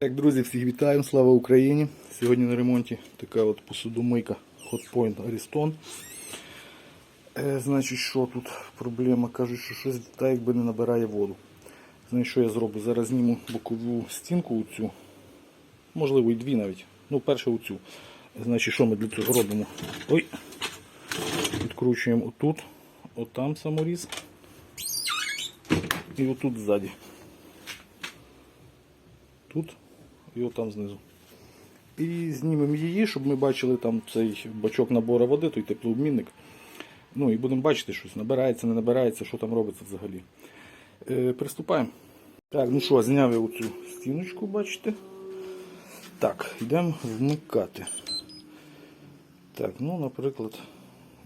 Так, друзі, всіх вітаю, слава Україні! Сьогодні на ремонті така от посудомийка Hotpoint Ariston. Е, значить, що тут проблема? Кажуть, що щось так якби не набирає воду. Значить, що я зроблю? Зараз зніму бокову стінку оцю, можливо і дві навіть. Ну, перше оцю. Значить, що ми для цього робимо? Ой! Відкручуємо отут, отам саморіз і отут ззаді. Тут і отам знизу. І знімемо її, щоб ми бачили там цей бачок набору води, той теплообмінник. Ну і будемо бачити, щось набирається, не набирається, що там робиться взагалі. Е, приступаємо. Так, ну що, зняв я оцю стіночку, бачите. Так, йдемо вмикати. Так, ну, наприклад,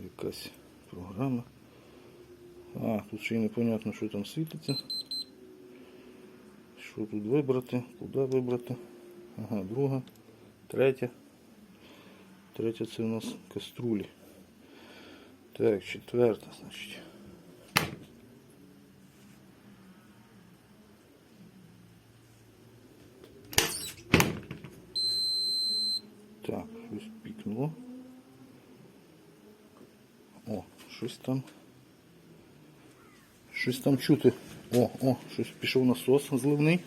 якась програма. А, тут ще й непонятно, що там світиться. Що тут вибрати? Куди вибрати? Ага, друга, третя. Третя це у нас каструлі. Так, четверта, значить. Так, щось пікнуло. О, щось там. Щось там чути. О, о, щось пішов насос зливний.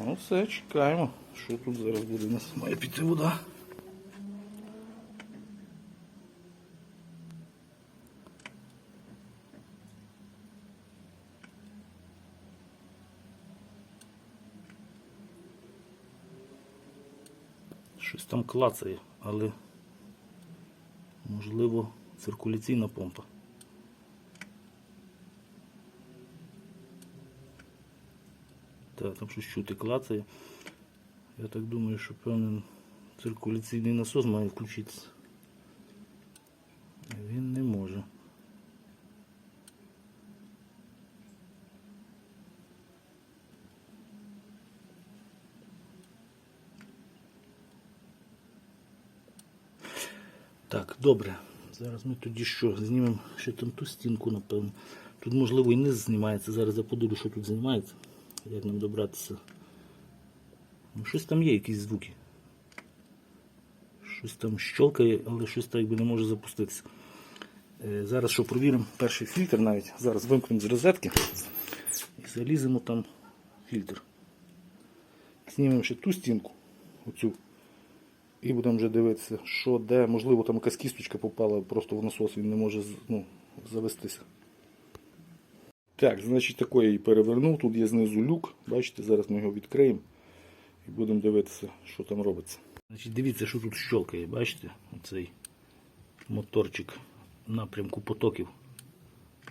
Ну все, чекаємо. Що тут зараз буде? У нас має піти вода. Щось там клацає, але можливо циркуляційна помпа. Так, там щось чути клацає. Я так думаю, що певний циркуляційний насос має включитися. Він не може. Так, добре. Зараз ми тоді що? Знімемо ще там ту стінку, напевно. Тут можливо і низ знімається. Зараз я подивлю, що тут знімається. Як нам добратися. Ну, щось там є, якісь звуки. Щось там щелкає, але щось так якби не може запуститися. Е, Зараз що провіримо перший фільтр навіть. Зараз вимкнемо з розетки і заліземо там фільтр. Знімемо ще ту стінку, оцю. І будемо вже дивитися, що де, можливо, там якась кісточка попала просто в насос, він не може ну, завестися. Так, значить тако я її перевернув. Тут є знизу люк. Бачите, зараз ми його відкриємо і будемо дивитися, що там робиться. Значить, дивіться, що тут щелкає, бачите? Оцей моторчик напрямку потоків.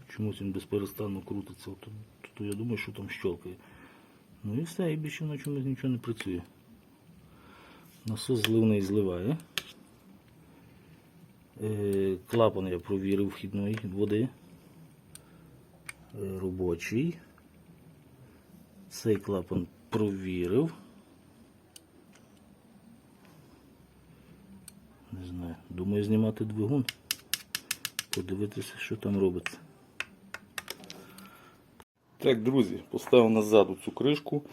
Чомусь він безперестанно крутиться. От, то я думаю, що там щелкає. Ну і все, і більше на чомусь нічого не працює. Насос зливний зливає. Е, Клапан я провірив вхідної води. Е, Робочий. Цей клапан провірив. Не знаю. Думаю знімати двигун. Подивитися, що там робиться. Так, друзі, поставив назад цю кришку.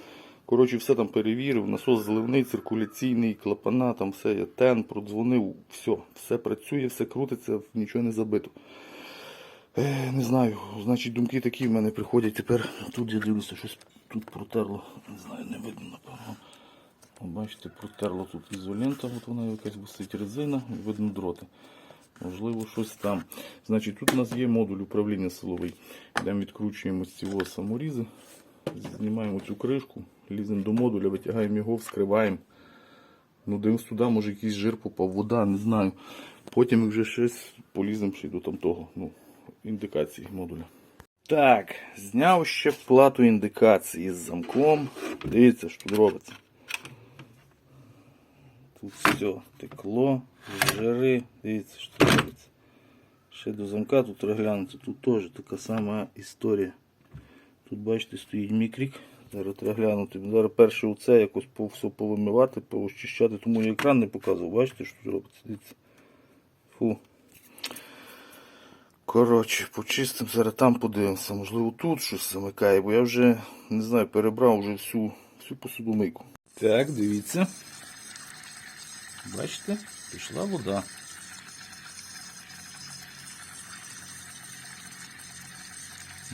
Коротше, все там перевірив, насос зливний, циркуляційний, клапана, там все, я тен, продзвонив, все, все працює, все крутиться, нічого не забито. Е, не знаю, значить думки такі в мене приходять тепер. Тут я дивлюся, щось тут протерло. Не знаю, не видно, напевно. Бачите, протерло тут ізолента, от вона якась висить резина, видно дроти. Можливо, щось там. Значить, тут у нас є модуль управління силовий. Йдемо відкручуємо з цього саморізи, знімаємо цю кришку, ліземо до модуля, витягаємо його, вскриваємо. Ну, дивимось туди, може якийсь жир попав, вода, не знаю. Потім вже щось поліземо ще до там того, ну, індикації модуля. Так, зняв ще плату індикації з замком. Дивіться, що тут робиться. Тут все текло, жири, дивіться, що робиться. Ще до замка тут розглянути, тут теж така сама історія. Тут, бачите, стоїть мікрік. Зараз треба глянути. Зараз перше оце якось все повимивати, поощищати, тому я екран не показував. Бачите, що тут робиться? Дивіться. Фу. Коротше, почистимо, зараз там подивимося. Можливо, тут щось замикає, бо я вже не знаю, перебрав вже всю, всю посудомийку. Так, дивіться. Бачите, пішла вода.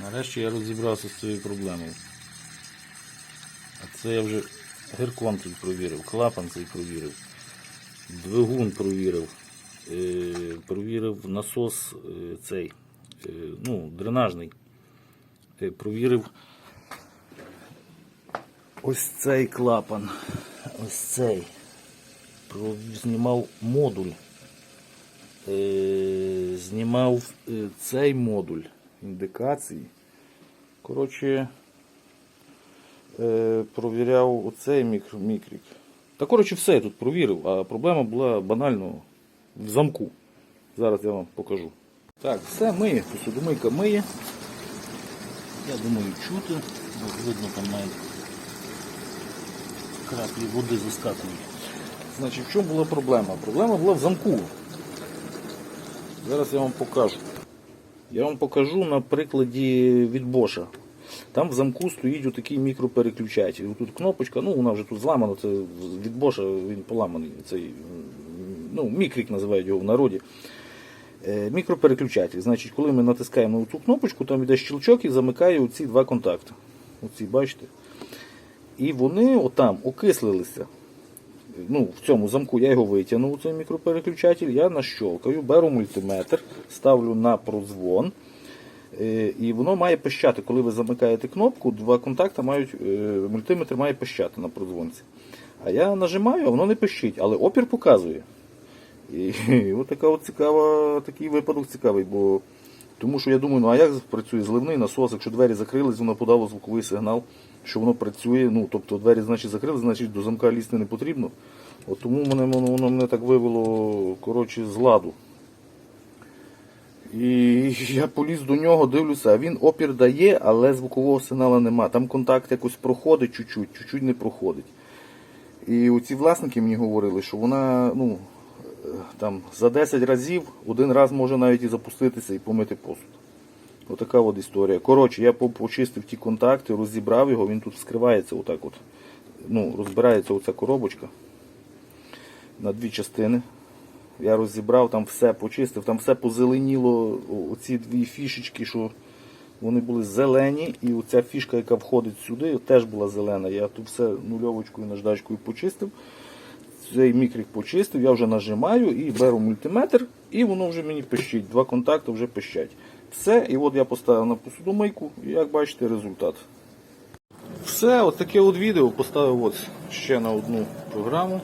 Нарешті я розібрався з цією проблемою. А це я вже геркон тут провірив, клапан цей провірив, двигун провірив, е, провірив насос е, цей, е, ну, дренажний. Провірив ось цей клапан. Ось цей. Знімав модуль. Знімав цей модуль індикації. Коротше, е, провіряв оцей мікро, мікрік. Та коротше все я тут провірив, а проблема була банально в замку. Зараз я вам покажу. Так, все миє, посудомийка миє. Я думаю, чути. От видно там навіть краплі води заскакують. Значить, в чому була проблема? Проблема була в замку. Зараз я вам покажу. Я вам покажу на прикладі від Боша. Там в замку стоїть отакий мікропереключатель. Тут кнопочка, ну вона вже тут зламана, це від Боша він поламаний. Цей, ну, мікрік називають його в народі. Е, Мікропереключатель. Значить, коли ми натискаємо на цю кнопочку, там йде щелчок і замикає оці два контакти. Оці, бачите? І вони отам окислилися. Ну, в цьому замку я його витягнув, цей мікропереключатель, я нащолкаю, беру мультиметр, ставлю на прозвон. е, І воно має пищати, коли ви замикаєте кнопку, два контакти мають, е, мультиметр має пищати на прозвонці. А я нажимаю, а воно не пищить, але опір показує. І, і от така от цікава, такий випадок цікавий, бо тому що я думаю, ну а як працює зливний насос, якщо двері закрились, воно подало звуковий сигнал, що воно працює. Ну, тобто двері значить закрили, значить до замка лізти не потрібно. От тому мене, воно, воно мене так вивело коротше, з ладу. І я поліз до нього, дивлюся, а він опір дає, але звукового сигналу нема. Там контакт якось проходить чуть-чуть, чуть-чуть не проходить. І оці власники мені говорили, що вона ну, там, за 10 разів один раз може навіть і запуститися і помити посуд. Отака от історія. Коротше, я почистив ті контакти, розібрав його, він тут вскривається отак от. Ну, розбирається оця коробочка на дві частини. Я розібрав, там все почистив, там все позеленіло, оці дві фішечки, що вони були зелені, і оця фішка, яка входить сюди, теж була зелена. Я тут все нульовочкою наждачкою почистив. Цей мікрик почистив, я вже нажимаю і беру мультиметр, і воно вже мені пищить. Два контакти вже пищать. Все, і от я поставив на посудомийку, і як бачите, результат. Все, от таке от відео поставив от ще на одну програму.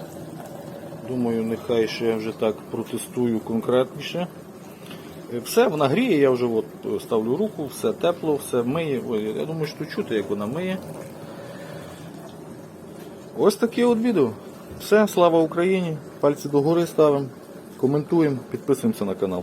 Думаю, нехай ще вже так протестую конкретніше. Е, Все, вона гріє, я вже от е, ставлю руку, все тепло, все миє. Ой, я думаю, що чути, як вона миє. Ось таке от відео. Все, слава Україні. Пальці догори ставимо, коментуємо, підписуємося на канал.